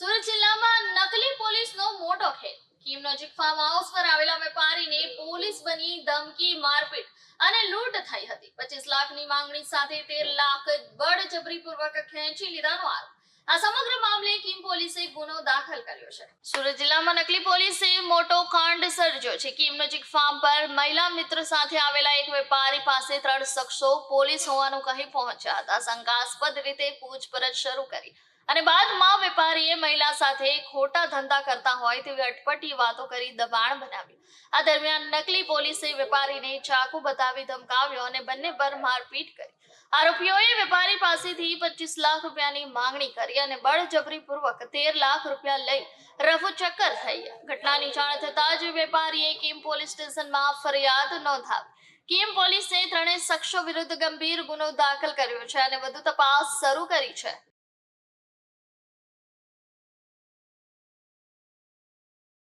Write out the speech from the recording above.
સુરત જિલ્લામાં નકલી પોલીસનો મોટો ખેલ. કીમ નજીક ફાર્મ હાઉસ પર આવેલા વેપારીને પોલીસ બની ધમકી, મારપીટ અને લૂંટ થઈ હતી. પચીસ લાખની માંગણી સાથે તેર લાખ બળજબરીપૂર્વક ખેંચી લીધાનો આરોપ. પોલીસે મોટો કાંડ સર્જ્યો છે. કીમ ફાર્મ પર મહિલા મિત્ર સાથે આવેલા એક વેપારી પાસે ત્રણ શખ્સો પોલીસ હોવાનું કહી પહોંચ્યા હતા. શંકાસ્પદ રીતે પૂછપરછ શરૂ કરી અને બાદમાં મહિલા સાથે ખોટા ધંધા કરતા હોય તેવી અટપટી વાતો કરી દબાણ બનાવ્યું. આ દરમિયાન નકલી પોલીસે વેપારીને ચાકુ બતાવી ધમકાવ્યો અને બંને પર મારપીટ કરી. આરોપીઓએ વેપારી પાસેથી પચીસ લાખ રૂપિયાની માંગણી કરી અને બળજબરીપૂર્વક તેર લાખ રૂપિયા લઈ રફુ ચક્કર થઈ ઘટનાની જાણ થતાં જ વેપારીએ કિમ પોલીસ સ્ટેશનમાં ફરિયાદ નોંધાવી. કિમ પોલીસે ત્રણેય શખ્સો વિરુદ્ધ ગંભીર ગુનો દાખલ કર્યો છે અને વધુ તપાસ શરૂ કરી છે.